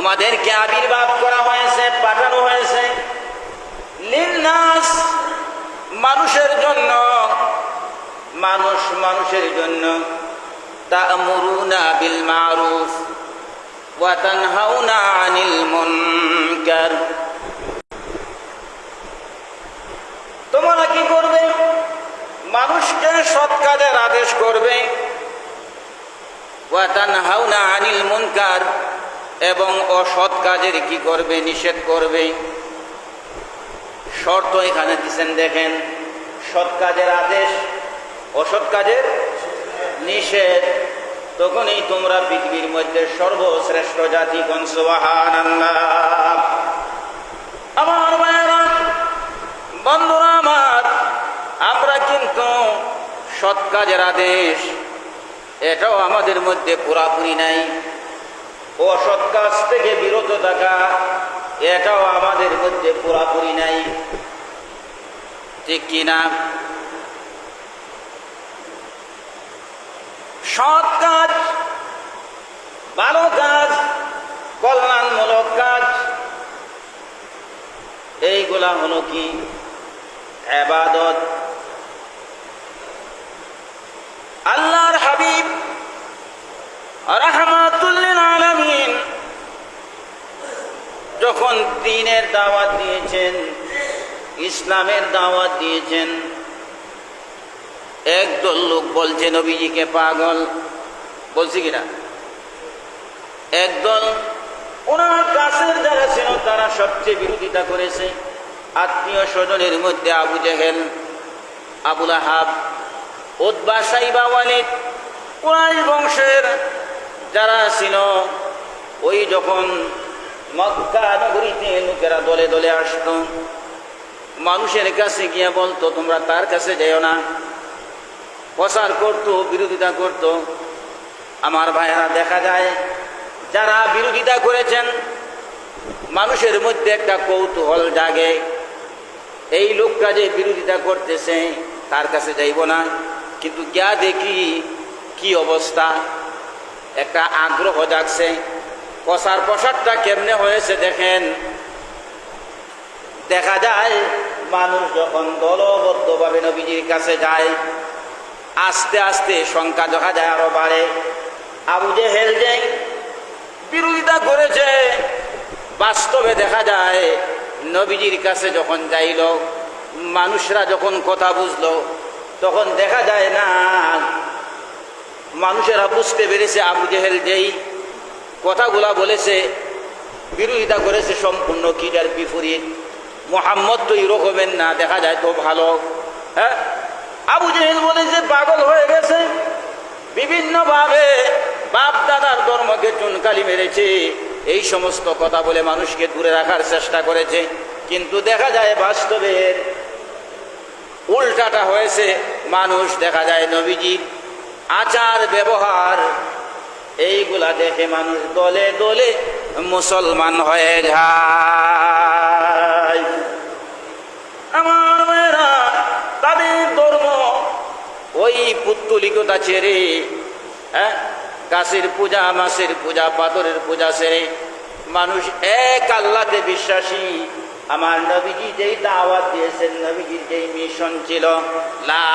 তোমাদেরকে আবির্ভাব করা হয়েছে, পাঠানো হয়েছে। লিন্নাস মানুষের জন্য, মানুষ মানুষের জন্য। বিল আনিল তোমরা কি করবে? মানুষকে সৎ কাজের আদেশ করবে। ওয়া তানহাউনা আনিল মুনকার। এবং অসৎ কাজের কি করবে, নিষেধ করবে? শর্ত এখানে দিচ্ছেন দেখেন, সৎ কাজের আদেশ, অসৎ কাজের নিষেধ। তখনই তোমরা পৃথিবীর মধ্যে সর্বশ্রেষ্ঠ জাতি আমার বন্ধুরা আমার, আমরা কিন্তু সৎ কাজের আদেশ, এটাও আমাদের মধ্যে পুরাপুরি নাই। অসৎ কাজ থেকে বিরত থাকা, এটাও আমাদের মধ্যে পুরাপুরি নাই। ঠিক কিনা? সৎ কাজ, ভালো কাজ, কল্যাণমূলক কাজ, এইগুলা হলো কি? এবাদত। আল্লাহর হাবিব যখন দিনের দাওয়াত দিয়েছেন, ইসলামের দাওয়াত দিয়েছেন, একদল লোক বলছে, নবীজিকে পাগল। বলছি কিনা? একদল ওনার কাছের যারা ছিল, তারা সবচেয়ে বিরোধিতা করেছে। আত্মীয় স্বজনের মধ্যে আবু জেহেল, আবুল আহাব উদ্বা সাইবা ওয়ালিদ, কুরাইশ বংশের যারা ছিল, ওই যখন মক্কা নগরীতে লোকেরা দলে দলে আসত, মানুষের কাছে গিয়ে বলতো, তোমরা তার কাছে যেও না। প্রচার করত, বিরোধিতা করত। আমার ভাইয়েরা, দেখা যায়, যারা বিরোধিতা করেছেন, মানুষের মধ্যে একটা কৌতূহল জাগে। এই লোকটা যে বিরোধিতা করতেছে, তার কাছে যাইব না। কিন্তু গিয়া দেখি কি অবস্থা। একটা আগ্রহ জাগছে। প্রসার প্রসারটা কেমনে হয়েছে দেখেন। দেখা যায়, মানুষ যখন দলবদ্ধভাবে নবীজির কাছে যায়, আস্তে আস্তে সংখ্যা দেখা যায় আরও বাড়ে। আবু যে হেল যে বিরোধিতা করেছে, বাস্তবে দেখা যায়, নবীজির কাছে যখন যাইল, মানুষরা যখন কথা বুঝলো, তখন দেখা যায় না মানুষেরা বুঝতে পেরেছে আবু জেহেল যেই কথাগুলা বলেছে, বিরোধিতা করেছে সম্পূর্ণ কিটার বিপরীত। মোহাম্মদ তো এরকমের না, দেখা যায় তো ভালো। হ্যাঁ? আবু জেহেল বলেছে পাগল হয়ে গেছে। বিভিন্নভাবে বাপ দাদার ধর্মকে চুনকালি মেরেছে। এই সমস্ত কথা বলে মানুষকে দূরে রাখার চেষ্টা করেছে। কিন্তু দেখা যায় বাস্তবের উল্টাটা হয়েছে। মানুষ দেখা যায় নবীজির আচার, ব্যবহার, এইগুলা দেখে মানুষ দলে দলে মুসলমান হয়ে যায়। আমার মেয়েরা, তাদের ধর্ম ওই পুত্তলিকতা ছেড়ে হ্যাঁ গাছের পূজা মাছের পূজা, পাথরের পূজা ছেড়ে মানুষ এক আল্লাহতে বিশ্বাসী। আমার নবীজি যেই দাওয়াত দিয়েছেন, নবীজির যেই মিশন ছিল, লা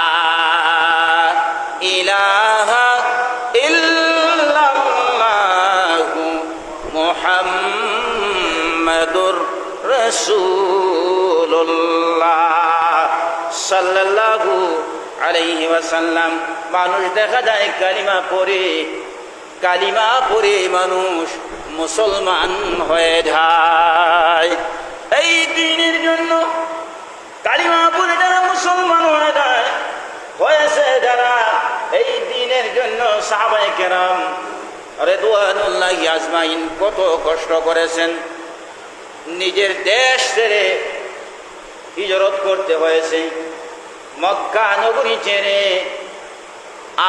ইলাহা ইল্লাল্লাহু মুহাম্মাদুর রাসূলুল্লাহ সাল্লাল্লাহু আলাইহি ওয়াসাল্লাম। মানুষ দেখা যায় কালিমা পড়ে কালিমা পড়ে মানুষ মুসলমান হয়ে যায়। এই দিনের জন্য কালিমা পড়ে যারা মুসলমান হয়ে যায় হয়েছে যারা এই দিনের জন্য সাহাবাই কেরাম রেদুয়ানুল্লাহ আজমাইন কত কষ্ট করেছেন। নিজের দেশ ছেড়ে হিজরত করতে হয়েছে। মক্কা নগরী ছেড়ে,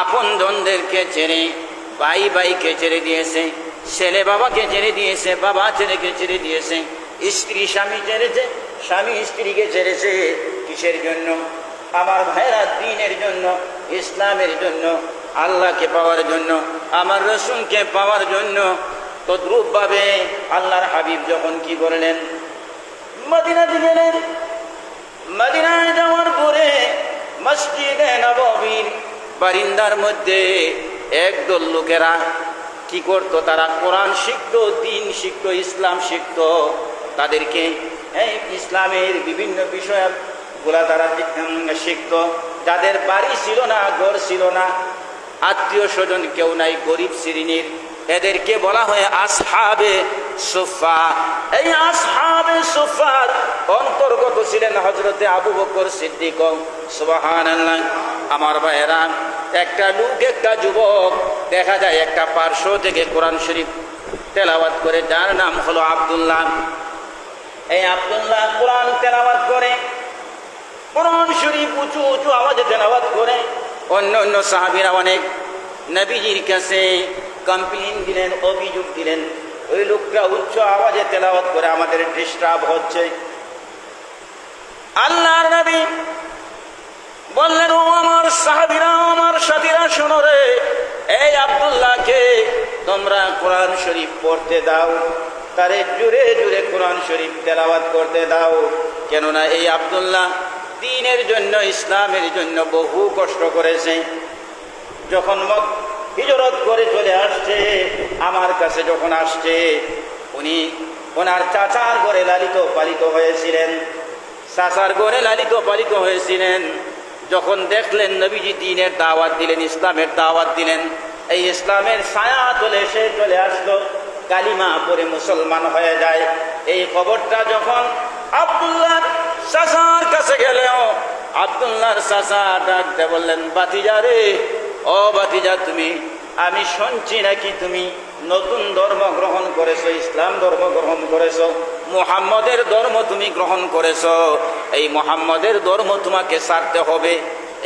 আপন জনদেরকে ছেড়ে, ভাই ভাইকে ছেড়ে দিয়েছে, ছেলে বাবাকে ছেড়ে দিয়েছে, বাবা ছেলেকে ছেড়ে দিয়েছে, স্ত্রী, স্বামী ছেড়েছে, স্বামী স্ত্রীকে ছেড়েছে কিসের জন্য? আমার ভাইরা দিনের জন্য, ইসলামের জন্য আল্লাহকে পাওয়ার জন্য, আমার রসুনকে পাওয়ার জন্য তদ্রুপ ভাবে আল্লাহর হাবিব যখন কি করলেন? মদিনাতে গেলেন। মদিনায় যাওয়ার পরে মসজিদে নববীর বারিন্দার মধ্যে একদল লোকেরা কি করত? তারা কোরআন শিখত, দিন শিখত, ইসলাম শিখত। তাদেরকে এই ইসলামের বিভিন্ন বিষয়গুলা তারা শিখত। যাদের বাড়ি ছিল না, ঘর ছিল না আত্মীয় স্বজন কেউ নাই, গরিব শ্রেণির। এদেরকে বলা হয় আসহাবে সুফা এই আসহাবে সুফার অন্তর্গত ছিলেন হজরতে আবু বকর সিদ্দিক। সুবাহান আমার ভাইয়েরা, একটা লোক, একটা যুবক, দেখা যায় একটা পার্শ্ব থেকে কোরআন শরীফ তেলাওয়াত করে, যার নাম হলো আব্দুল্লাহ। এই আব্দুল্লাহ কোরআন তেলাওয়াত করে, কোরআন শরীফ উঁচু উঁচু আওয়াজে তেলাওয়াত করে। অন্য অন্য সাহাবিরা অনেক নবীজির কাছে কমপ্লেন দিলেন, অভিযোগ দিলেন। ওই লোকটা উচ্চ আওয়াজে তেলাওয়াত করে আমাদের ডিস্টার্ব হচ্ছে। আল্লাহর নবী বললেন, ও আমার সাহাবিরা আমার সাথীরা, শোনো রে। এই আব্দুল্লাহকে তোমরা কোরআন শরীফ পড়তে দাও। তারে জুড়ে জুড়ে কোরআন শরীফ তেলাওয়াত করতে দাও। কেননা এই আব্দুল্লাহ দিনের জন্য, ইসলামের জন্য বহু কষ্ট করেছে। যখন হিজরত করে চলে আসছে, আমার কাছে যখন আসছে, উনি ওনার চাচার ঘরে লালিত পালিত হয়েছিলেন। চাচার ঘরে লালিত পালিত হয়েছিলেন। যখন দেখলেন নবীজি দিনের দাওয়াত দিলেন, ইসলামের দাওয়াত দিলেন, এই ইসলামের ছায়া চলে এসে চলে আসলো। কালিমা পরে মুসলমান হয়ে যায়। এই খবরটা যখন আব্দুল্লাহ চাচার কাছে গেলেও আব্দুল্লাহর চাচা ডাকতে বললেন বাতিজা রে, ও বাতিজা তুমি, আমি শুনছি নাকি তুমি নতুন ধর্ম গ্রহণ করেছ, ইসলাম ধর্ম গ্রহণ করেছ, মুহাম্মদের ধর্ম তুমি গ্রহণ করেছ, এই মুহাম্মদের ধর্ম তোমাকে ছাড়তে হবে,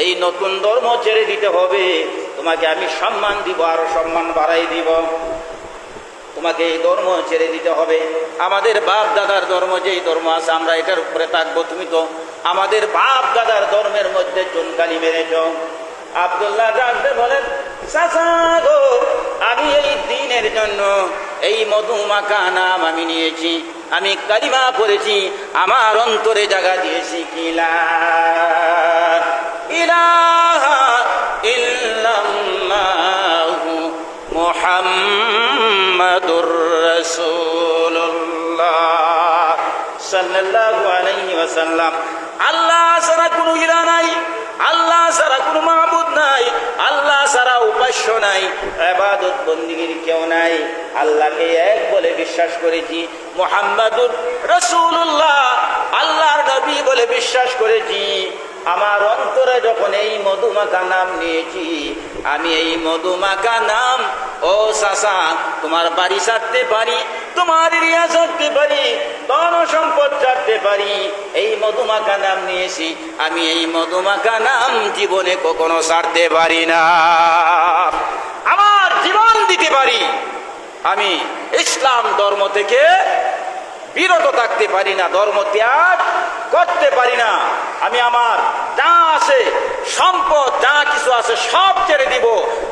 এই নতুন ধর্ম ছেড়ে দিতে হবে, তোমাকে আমি সম্মান দিব, আরও সম্মান বাড়াই দিব। তোমাকে এই ধর্ম ছেড়ে দিতে হবে। আমাদের বাপ দাদার ধর্ম যেই ধর্ম আছে, আমরা এটার উপরে থাকব, তুমি তো আমাদের বাপ দাদার ধর্মের মধ্যে চুনকালি মেরেছ। আবদুল্লাহ বলেন আমি এই দিনের জন্য এই নাম আমি নিয়েছি, আমি কালিমা আমার অন্তরে জায়গা দিয়েছি কিলা। মুহাম্মাদুর রাসূলুল্লাহ আল্লাহ ছাড়া কোনো ইলা নাই, আল্লাহ ছাড়া কোনো মাহবুদ নাই, আল্লাহ ছাড়া উপাস্য নাই বন্দিগির কেউ নাই। আল্লাহকে এক বলে বিশ্বাস করেছি, মোহাম্মদুর রসুল্লাহ আল্লাহর নবী বলে বিশ্বাস করেছি। আমার অন্তরে যখন এই মধুমাখা নাম নিয়েছি, আমি এই মধুমাখা নাম, ও সাসা, তোমার বাড়ি সারতে পারি, তোমার এরিয়া ছাড়তে পারি, ধন সম্পদ ছাড়তে পারি, এই মধুমাখা নাম নিয়েছি, আমি এই মধুমাখা নাম জীবনে কখনো সারতে পারি না। আমার জীবন দিতে পারি। আমি ইসলাম ধর্ম থেকে বিরত থাকতে পারি না, ধর্ম ত্যাগ করতে পারি না। আমি আমার যা আছে, সম্পদ, যা কিছু আছে, সব ছেড়ে দিব।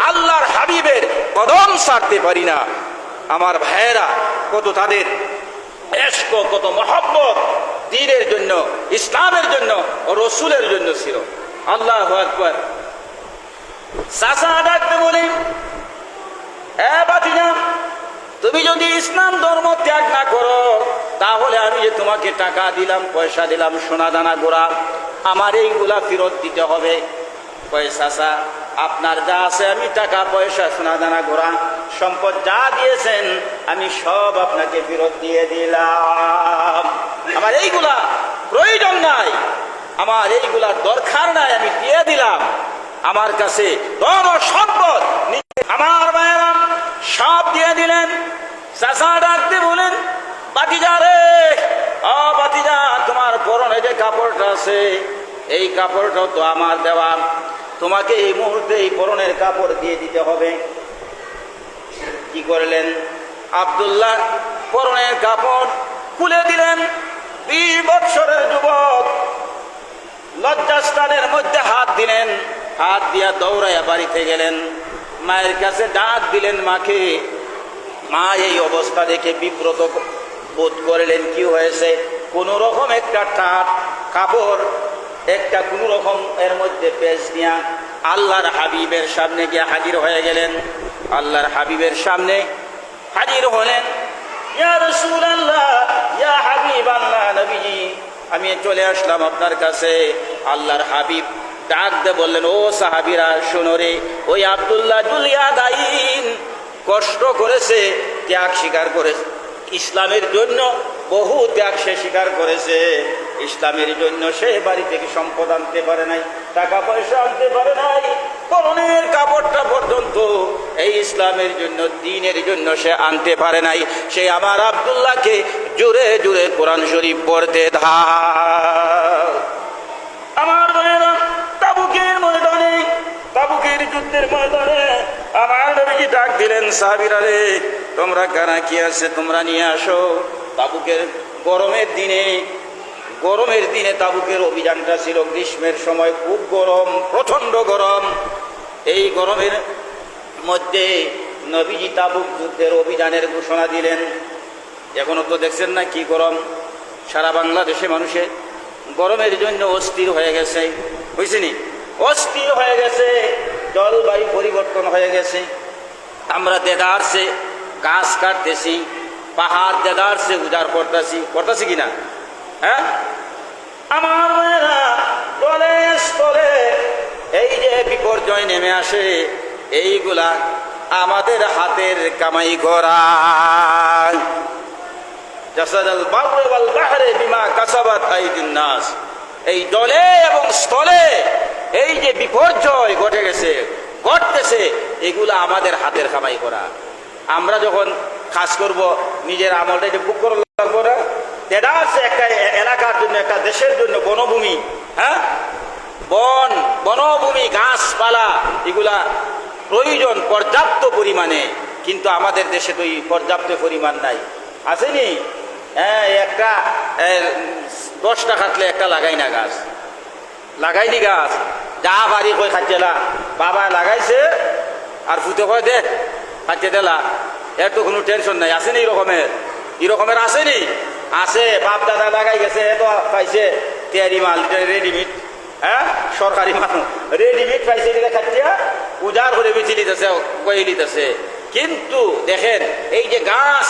আল্লাহর হাবিবের কদম ছাড়তে পারি না। আমার ভাইয়েরা, কত তাদের এস্ক কত মহব্বত দিনের জন্য, ইসলামের জন্য, রসুলের জন্য ছিল। আল্লাহ আকবর। চাষা ডাকতে বলি, এ বাতিজা তুমি যদি ইসলাম ধর্ম ত্যাগ না করো তাহলে আমি যে তোমাকে টাকা দিলাম, পয়সা দিলাম সোনা দানা গোড়া, আমার এইগুলা ফেরত দিতে হবে। পয়সা আপনার যা আছে আমি টাকা, পয়সা সোনা দানা গোড়া, সম্পদ যা দিয়েছেন, আমি সব আপনাকে ফেরত দিয়ে দিলাম। আমার এইগুলা প্রয়োজন নাই। আমার এইগুলার দরকার নাই, আমি দিয়ে দিলাম। আমার কাছে ধন সম্পদ আমার ভাইয়েরা সব দিয়ে দিলেন। চাষা ডাকতে বলেন রে। বাতিজা তোমার পরনে যে কাপড়টা আছে, এই কাপড়টাও তো আমার দেওয়া তোমাকে এই মুহূর্তে এই পরনের কাপড় দিয়ে দিতে হবে। কি করলেন? আব্দুল্লাহ পরনের কাপড় খুলে দিলেন। বৎসরের যুবক লজ্জাস্থানের মধ্যে হাত দিলেন। হাত দিয়া দৌড়াইয়া বাড়িতে গেলেন। মায়ের কাছে ডাক দিলেন মাকে। মা এই অবস্থা দেখে বিব্রত বোধ করলেন কি হয়েছে? কোন রকম একটা টাট কাপড়, একটা কোন রকম এর মধ্যে পেঁচ নিয়া আল্লাহর হাবিবের সামনে গিয়ে হাজির হয়ে গেলেন। আল্লাহর হাবিবের সামনে হাজির হলেন। আমি চলে আসলাম আপনার কাছে। আল্লাহর হাবিব ডাক দে বললেন, ও সাহাবিরা, শোনো রে, ওই আব্দুল্লাহ জুলিয়া দাইন কষ্ট করেছে, ত্যাগ স্বীকার করেছে। ইসলামের জন্য বহু ত্যাগ সে স্বীকার করেছে। ইসলামের জন্য সে বাড়ি থেকে সম্পদ আনতে পারে নাই, টাকা পয়সা আনতে পারে নাই পরনের কাপড়টা পর্যন্ত এই ইসলামের জন্য, দিনের জন্য সে আনতে পারে নাই। সে আমার আব্দুল্লাহকে জুড়ে জুড়ে কোরআন শরীফ পড়তে ধা আমার বোনেরা তাবুকের ময়দানে, তাবুকের যুদ্ধের ময়দানে আমার নবীজি ডাক দিলেন, সাহাবিরা রে, তোমরা কারা কি আছে? তোমরা নিয়ে আসো। তাবুকের গরমের দিনে গরমের দিনে তাবুকের অভিযানটা ছিল গ্রীষ্মের সময় খুব গরম, প্রচণ্ড গরম। এই গরমের মধ্যে নবীজি তাবুক যুদ্ধের অভিযানের ঘোষণা দিলেন। এখনও তো দেখছেন না কি গরম? সারা বাংলাদেশে মানুষে গরমের জন্য অস্থির হয়ে গেছে। বুঝছিনি? অস্থির হয়ে গেছে। জলবায়ু পরিবর্তন হয়ে গেছে। আমরা দেদারসে গাছ কাটতেছি, পাহাড় দেদারসে উজাড় করতেছি। করতেছি কিনা হ্যাঁ? আমার মেয়েরা তলে স্থলে এই যে বিপর্যয় নেমে আসে, এইগুলা আমাদের হাতের কামাই করা এই জলে এবং স্থলে এই যে বিপর্যয় ঘটতেছে এগুলো আমাদের হাতের কামাই করা। আমরা যখন কাজ করব, নিজের আমলটা এটা বুক করে আছে একটা এলাকার জন্য, একটা দেশের জন্য, বনভূমি হ্যাঁ? বন, বনভূমি, গাছপালা, এগুলা প্রয়োজন পর্যাপ্ত পরিমাণে, কিন্তু আমাদের দেশে তো পর্যাপ্ত পরিমাণ নাই। আসেনি হ্যাঁ একটা দশটা খাটলে একটা লাগাই না গাছ। লাগাইনি গাছ। যা বাড়ি কই খাচ্ছেলা বাবা লাগাইছে আর ফুটে কয়, দে খাচ্ছে দেলা এর তো কোনো টেনশন নাই আসেনি এরকমের? এরকমের আসেনি আছে, বাপ দাদা লাগাই গেছে, এ তো পাইছে। তেয়ারি মাল রেডিমেড হ্যাঁ? সরকারি মানুষ রেডিমেড পাইছে এটা খাচ্ছে উজাড় করে বেঁচে নিতেছে, কয়ে নিতেছে। কিন্তু দেখেন, এই যে গাছ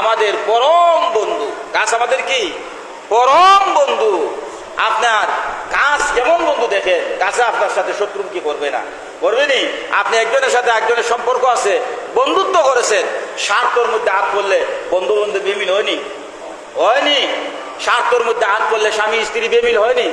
আমাদের পরম বন্ধু, গাছ আমাদের কি? পরম বন্ধু। আপনার কাজ কেমন বন্ধু দেখে কাছে আপনার সাথে শত্রু কি করবে না? করবে নি? আপনি একজনের সাথে একজনের সম্পর্ক আছে, বন্ধুত্ব করেছেন, স্বার্থর মধ্যে হাত পড়লে বন্ধু বন্ধু বেমিল হয়নি? হয়নি। স্বার্থর মধ্যে হাত পড়লে স্বামী স্ত্রী বেমিল হয়নি?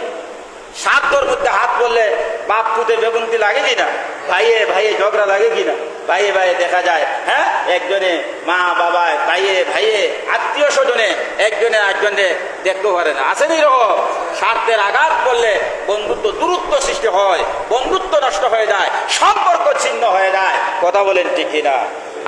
স্বার্থর মধ্যে হাত পড়লে বাপ পুতে বেগুনতি লাগে কিনা? ভাইয়ে ভাইয়ে ঝগড়া লাগে কিনা? ভাইয়ে ভাইয়ে দেখা যায় হ্যাঁ? একজনে মা বাবা ভাইয়ে ভাইয়ে, আত্মীয় স্বজনে, একজনে একজনে দেখতে পারে না। আসেনি এরকম? স্বার্থের আঘাত করলে বন্ধুত্ব দূরত্ব সৃষ্টি হয়, বন্ধুত্ব নষ্ট হয়ে যায়, সম্পর্ক ছিন্ন হয়ে যায়। কথা বলেন ঠিক না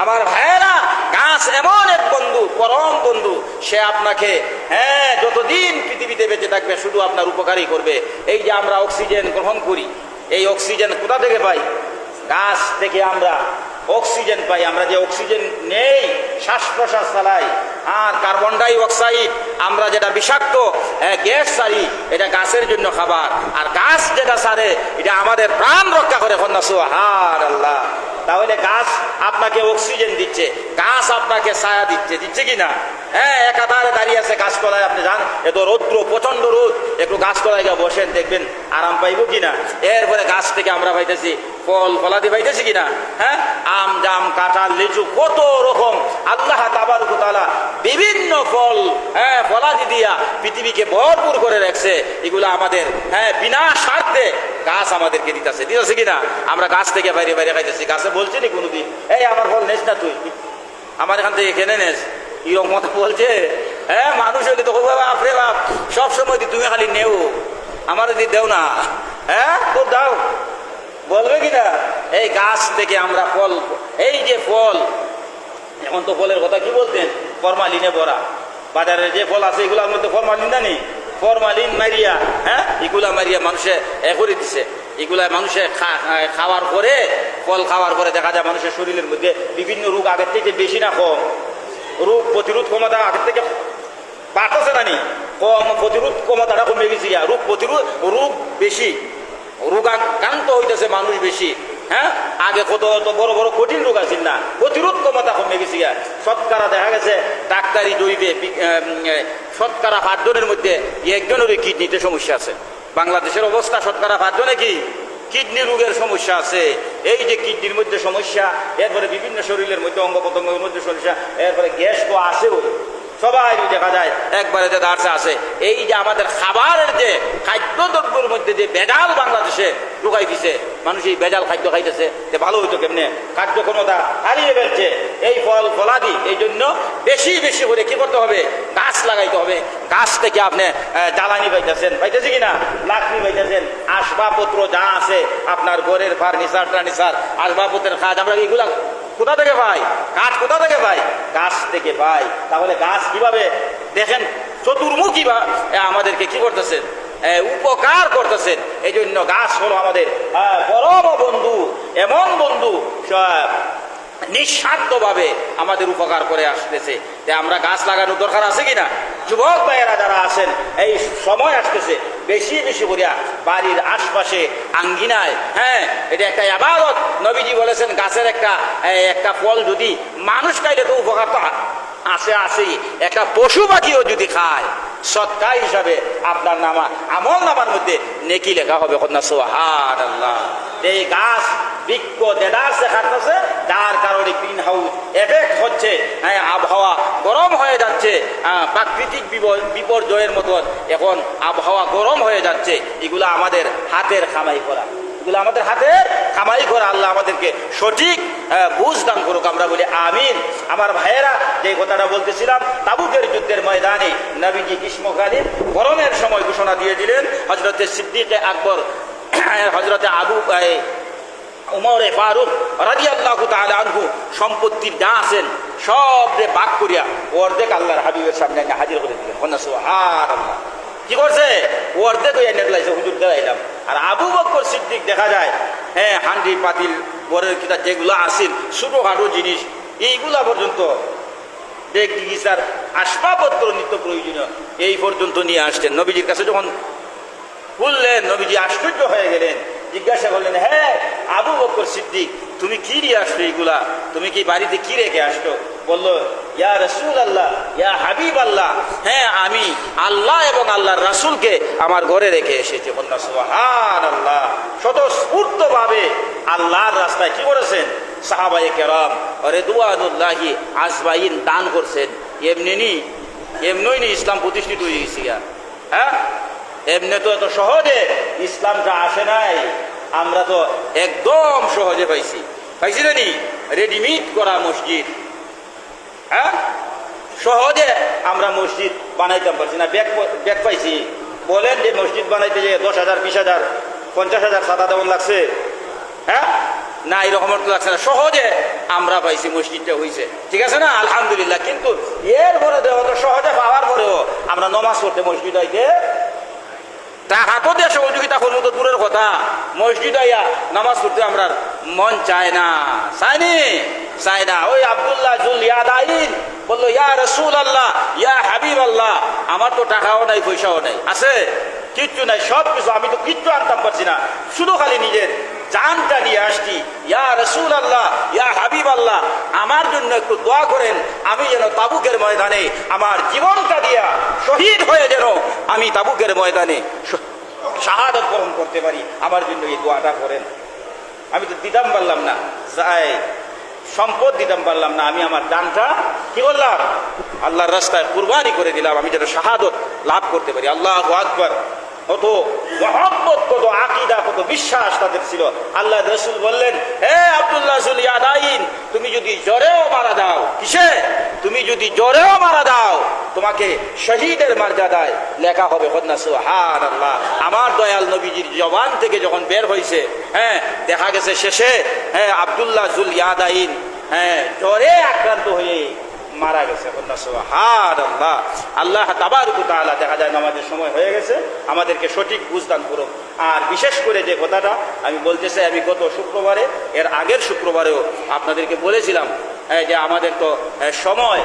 আমার ভাইয়েরা গাছ এমন এক বন্ধু, পরম বন্ধু, সে আপনাকে হ্যাঁ যতদিন পৃথিবীতে বেঁচে থাকবে, শুধু আপনার উপকারই করবে। এই যে আমরা অক্সিজেন গ্রহণ করি, এই অক্সিজেন কোথা থেকে পাই? গাছ থেকে আমরা অক্সিজেন পাই। আমরা যে অক্সিজেন নেই, শ্বাস প্রশ্বাস চালাই, আর কার্বন ডাই অক্সাইড আমরা যেটা বিষাক্ত গ্যাস সারি, এটা গাছের জন্য খাবার। আর গাছ যেটা সারে, এটা আমাদের প্রাণ রক্ষা করে কন্যা হার আল্লাহ তাহলে গাছ আপনাকে অক্সিজেন দিচ্ছে, গাছ আপনাকে ছায়া দিচ্ছে দিচ্ছে কি না? হ্যাঁ একাধারে দাঁড়িয়ে আছে গাছতলায়, আপনি যান, এত রৌদ্র প্রচণ্ড রোদ, একটু গাছতলায় গিয়ে বসেন, দেখবেন আরাম পাইব কিনা এরপরে গাছ থেকে আমরা পাইতেছি ফল ফলাদি পাইতেছি কিনা? হ্যাঁ? আম, জাম, কাঁঠাল, লিচু, কত রকম। আল্লাহ তাবারুক তাআলা বিভিন্ন ফল হ্যাঁ ফলাদি দিয়া পৃথিবীকে ভরপুর করে রাখছে। এগুলো আমাদের হ্যাঁ বিনা স্বার্থে গাছ আমাদেরকে দিতেছে। দিতেছে কিনা? আমরা গাছ থেকে বাইরে বাইরে খাইতেছি। গাছে বলছি নি কোনোদিন, এই, আমার ফল নেস না তুই। আমার এখান থেকে কেনে নেস। এরকম মতো বলছে। হ্যাঁ মানুষ হলে তো বাপ সব সময় দি তুমি খালি নেও, আমার যদি দেও না। হ্যাঁ? তো দাও। বলবে কিনা এই গাছ থেকে আমরা ফল, এই যে ফল, এখন তো ফলের কথা কি বলতেন? ফরমালিনে ভরা। বাজারে যে ফল আছে, এগুলোর মধ্যে ফরমালিন না নেই? ফরমালিন মারিয়া হ্যাঁ? এগুলা মারিয়া মানুষে এ করে দিছে। এগুলা মানুষে খাওয়ার পরে, ফল খাওয়ার পরে দেখা যায় মানুষের শরীরের মধ্যে বিভিন্ন রোগ আগের থেকে বেশি না কম। রোগ প্রতিরোধ ক্ষমতা আগের থেকে বাড়তেছে না নি? কম প্রতিরোধ ক্ষমতাটা কমে গেছে রোগ প্রতিরোধ, রোগ বেশি। রোগাক্রান্ত হইতেছে মানুষ বেশি হ্যাঁ? আগে কত বড় বড় কঠিন রোগ আছিল না। প্রতিরোধ ক্ষমতা কমে গেছে। শতকরা দেখা গেছে ডাক্তারি জৈবে বি- আহ, উম, শতকরা পাঁচজনের মধ্যে একজনেরই কিডনিতে সমস্যা আছে। বাংলাদেশের অবস্থা শতকরা পাঁচজনে কি? কিডনি রোগের সমস্যা আছে। এই যে কিডনির মধ্যে সমস্যা এরপরে বিভিন্ন শরীরের মধ্যে অঙ্গ প্রত্যঙ্গের মধ্যে সমস্যা এরপরে গ্যাস তো আছেও সবাই দেখা যায় একবারে যে দাঁড়ছে আছে। এই যে আমাদের খাবারের যে খাদ্য খাদ্যদ্রব্যের মধ্যে যে বেজাল বাংলাদেশে ঢুকাই দিছে, মানুষ এই বেজাল খাদ্য খাইতেছে, যে ভালো হইতো কেমনে? খাদ্য ক্ষমতা হারিয়ে ফেলছে। এই ফল, ফলাদি, এই জন্য বেশি বেশি করে কি করতে হবে? গাছ লাগাইতে হবে। গাছ থেকে আপনি জ্বালানি পাইতেছেন। পাইতেছে কিনা? লাকড়ি পাইতেছেন। আসবাবপত্র যা আছে, আপনার ঘরের ফার্নিচার, টার্নিচার, আসবাবপত্রের কাজ আমরা এগুলা কোথা থেকে পাই কাঠ কোথা থেকে পাই গাছ থেকে পাই তাহলে গাছ কীভাবে? দেখেন, চতুর্মুখী বা আমাদেরকে কি করতেছেন? উপকার করতেছেন। এই জন্য গাছ হলো আমাদের পরম বন্ধু, এমন বন্ধু নিঃস্বার্থভাবে আমাদের উপকার করে আসতেছে। আমরা গাছ লাগানোর দরকার আছে কিনা? যুবক ভাইয়েরা যারা আছেন, এই সময় আসতেছে, বেশি বেশি করিয়া বাড়ির আশপাশে আঙ্গিনায় হ্যাঁ এটা একটা আবাদত। নবীজি বলেছেন, গাছের একটা একটা ফল যদি মানুষ খাইলে তো উপকার তো আছে আছেই একটা পশু পাখিও যদি খায় সৎকা হিসাবে আপনার নামা আমল নামার মধ্যে নেকি লেখা হবে। কন্যা সোহার আল্লাহ এই গাছ বৃক্ষ দেদার শেখাতেছে যার কারণে গ্রিন হাউস এফেক্ট হচ্ছে হ্যাঁ আবহাওয়া গরম হয়ে যাচ্ছে হ্যাঁ, প্রাকৃতিক বিপ- বিপর্যয়ের মতন এখন আবহাওয়া গরম হয়ে যাচ্ছে। এগুলো আমাদের হাতের খামাই করা। এগুলো আমাদের হাতের কামাই করা আল্লাহ আমাদেরকে সঠিক আহ, বুঝ দান করুক আমরা বলি আমিন। আমার ভাইয়েরা যে কথাটা বলতেছিলাম তাবুকের যুদ্ধের ময়দানে নবীজি গ্রীষ্মকালীন গরমের সময় ঘোষণা দিয়ে দিলেন হজরতে সিদ্দিকে আকবর হজরতে আবু উমরে ফারুক রাজি আল্লাহ আনহু সম্পত্তির যা আছেন সব রে বাক করিয়া অর্ধেক আল্লাহর হাবিবের সামনে হাজির করে দিলেন। কি করছে? অর্ধেক ওই এনে লাইছে হুজুর দেখাইলাম আর আবু বক্কর সিদ্দিক দেখা যায় হ্যাঁ হান্ডি, পাতিল, বরের কিতা যেগুলো আসিল ছোটোখাটো জিনিস, এইগুলা পর্যন্ত দেখ গিসার আসবাবপত্র নিত্য প্রয়োজনীয়, এই পর্যন্ত নিয়ে আসছেন। নবীজির কাছে যখন বললেন, নবীজি আশ্চর্য হয়ে গেলেন। জিজ্ঞাসা করলেন হ্যাঁ আবু বকর সিদ্দিক, তুমি কি নিয়ে আসলো এইগুলা তুমি কি বাড়িতে কি রেখে আসছো বলল, ইয়া রসুল আল্লাহ ইয়া হাবিব আল্লাহ হ্যাঁ আমি আল্লাহ এবং আল্লাহর রাসূলকে আমার ঘরে রেখে এসেছি। বলল আল্লাহ স্বতঃস্ফূর্ত ভাবে আল্লাহর রাস্তায় কি করেছেন? সাহাবাই কেরাম রেদুয়ানুল্লাহি আজবাইন দান করছেন। এমনি নি, এমনই নি ইসলাম প্রতিষ্ঠিত হয়ে গেছি হ্যাঁ? এমনি তো এত সহজে ইসলামটা আসে নাই, আমরা তো একদম সহজে পাইছি। পাইছি না রেডিমেড করা মসজিদ। হ্যাঁ? সহজে আমরা মসজিদ বানাইতে পারছি না, ব্যাগ ব্যাগ পাইছি। বলেন যে মসজিদ বানাইতে যে দশ হাজার, বিশ হাজার, পঞ্চাশ হাজার, সাত হাজার লাগছে। হ্যাঁ? না এরকমের তো লাগছে না। সহজে আমরা পাইছি, মসজিদটা হয়েছে ঠিক আছে না? আলহামদুলিল্লাহ। কিন্তু এর পরে দেওয়া সহজে পাওয়ার পরেও আমরা নমাজ পড়তে মসজিদ হইতে তো দিয়ে সহযোগিতা করব তো দূরের কথা, মসজিদ আইয়া নামাজ পড়তে আমরা মন চায় না। চায়নি চায় না। ওই আবদুল্লাহ জুল ইয়াদ আইন বলল, ইয়া রসুল আল্লাহ ইয়া হাবিব আল্লাহ আমার তো টাকাও নাই, পয়সাও নাই। আছে? কিচ্ছু নাই সব কিছু আমি তো কিচ্ছু আনতাম পারছি না। শুধু খালি নিজের জানটা নিয়ে আসছি। ইয়া রসুল আল্লাহ ইয়া হাবিব আল্লাহ আমার জন্য একটু দোয়া করেন, আমি যেন তাবুকের ময়দানে আমার জীবনটা দিয়া শহীদ হয়ে যেন আমি তাবুকের ময়দানে শাহাদত বরণ করতে পারি, আমার জন্য এই দোয়াটা করেন। আমি তো দিতাম পারলাম না। যাই, সম্পদ দিতাম পারলাম না, আমি আমার দানটা কি করলাম আল্লাহর রাস্তায় কুরবানি করে দিলাম, আমি যেন শাহাদত লাভ করতে পারি। আল্লাহ আকবর। কত মহব্বত কত আকিদা, কত বিশ্বাস তাদের ছিল। আল্লাহ রসুল বললেন, হে আব্দুল্লাহ রসুল তুমি যদি জ্বরেও মারা দাও, কিসে? তুমি যদি জ্বরেও মারা দাও, তোমাকে শহীদের মর্যাদায় লেখা হবে আল্লাহ আমার দয়াল নবীজির জবান থেকে যখন বের হয়েছে হ্যাঁ দেখা গেছে শেষে হ্যাঁ আব্দুল্লাহ জুল ইয়াদাইন হ্যাঁ জ্বরে আক্রান্ত হয়ে মারা গেছে। আল্লাহ আল্লাহ তাবারুকু দেখা যায় নামাজের সময় হয়ে গেছে, আমাদেরকে সঠিক বুঝদান করো আর বিশেষ করে যে কথাটা আমি বলতে চাই, আমি গত শুক্রবারে, এর আগের শুক্রবারেও আপনাদেরকে বলেছিলাম যে আমাদের তো সময়